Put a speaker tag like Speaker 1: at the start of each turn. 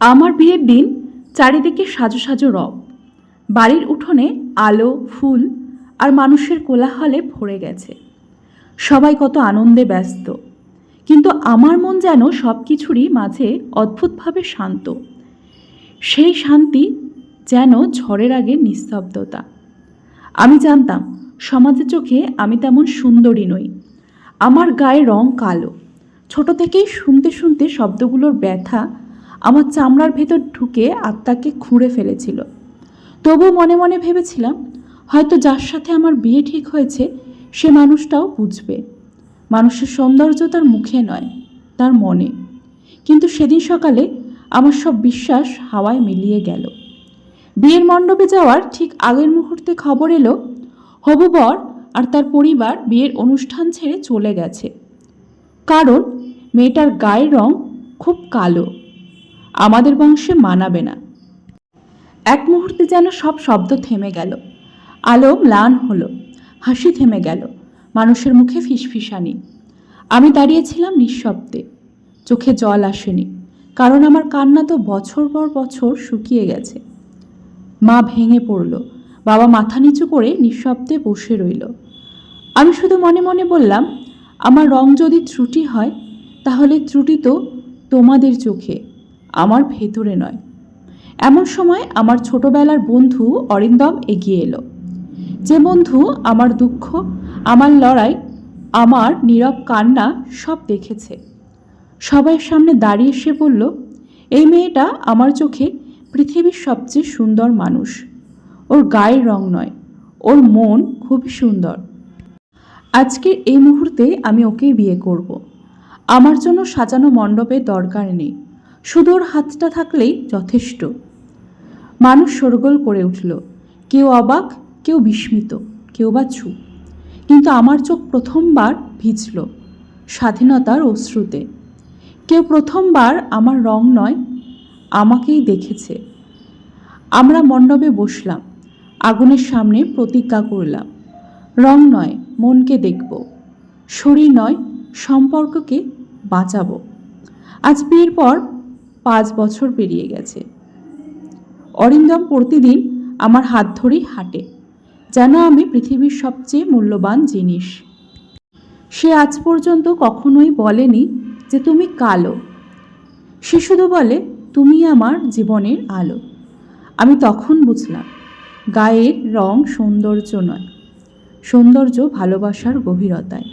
Speaker 1: আমার বিয়ের দিন চারিদিকে সাজো সাজো রব। বাড়ির উঠোনে আলো, ফুল আর মানুষের কোলাহলে ভরে গেছে। সবাই কত আনন্দে ব্যস্ত। কিন্তু আমার মন যেন সব কিছুরই মাঝে অদ্ভুতভাবে শান্ত। সেই শান্তি যেন ঝড়ের আগে নিস্তব্ধতা। আমি জানতাম সমাজের চোখে আমি তেমন সুন্দরী নই। আমার গায়ে রং কালো। ছোট থেকেই শুনতে শুনতে শব্দগুলোর ব্যথা আমার চামড়ার ভেতর ঢুকে আত্মাকে খুঁড়ে ফেলেছিল। তবু মনে মনে ভেবেছিলাম, হয়তো যার সাথে আমার বিয়ে ঠিক হয়েছে, সে মানুষটাও বুঝবে। মানুষের সৌন্দর্য তার মুখে নয়, তার মনে। কিন্তু সেদিন সকালে আমার সব বিশ্বাস হাওয়ায় মিলিয়ে গেল। বিয়ের মণ্ডপে যাওয়ার ঠিক আগের মুহূর্তে খবর এলো, হবু বর আর তার পরিবার বিয়ের অনুষ্ঠান ছেড়ে চলে গেছে। কারণ মেয়েটার গায়ের রং খুব কালো। আমাদের বংশে মানাবে না। এক মুহূর্তে যেন সব শব্দ থেমে গেল। আলো ম্লান হলো। হাসি থেমে গেল। মানুষের মুখে ফিসফিসানি। আমি দাঁড়িয়েছিলাম নিঃশব্দে। চোখে জল আসেনি। কারণ আমার কান্না তো বছর পর বছর শুকিয়ে গেছে। মা ভেঙে পড়ল। বাবা মাথা নিচু করে নিঃশব্দে বসে রইল। আমি শুধু মনে মনে বললাম, আমার রং যদি ত্রুটি হয়, তাহলে ত্রুটি তো তোমাদের চোখে। আমার ভেতরে নয়। এমন সময় আমার ছোটবেলার বন্ধু অরিন্দম এগিয়ে এলো। যে বন্ধু আমার দুঃখ, আমার লড়াই, আমার নীরব কান্না সব দেখেছে। সবাই সামনে দাঁড়িয়ে এসে বলল, এই মেয়েটা আমার চোখে পৃথিবীর সবচেয়ে সুন্দর মানুষ। ওর গায়ের রং নয়, ওর মন খুবই সুন্দর। আজকের এই মুহূর্তে আমি ওকেই বিয়ে করব। আমার জন্য সাজানো মণ্ডপের দরকার নেই। ওর হাতটা থাকলেই যথেষ্ট। মানুষ শোরগোল করে উঠল, কেউ অবাক, কেউ বিস্মিত, কেউ বা ছু। কিন্তু আমার চোখ প্রথমবার ভিজল স্বাধীনতার অশ্রুতে। কেউ প্রথমবার আমার রং নয়, আমাকেই দেখেছে। আমরা মণ্ডপে বসলাম, আগুনের সামনে প্রতিজ্ঞা করলাম, রং নয়, মনকে দেখব, শরীর নয়, সম্পর্ককে বাঁচাবো। আজ বিয়ের পর পাঁচ বছর পেরিয়ে গেছে। অরিন্দম প্রতিদিন আমার হাত ধরেই হাঁটে, যেন আমি পৃথিবীর সবচেয়ে মূল্যবান জিনিস। সে আজ পর্যন্ত কখনোই বলেনি যে তুমি কালো। সে শুধু বলে, তুমি আমার জীবনের আলো। আমি তখন বুঝলাম, গায়ের রং সৌন্দর্য নয়, সৌন্দর্য ভালোবাসার গভীরতায়।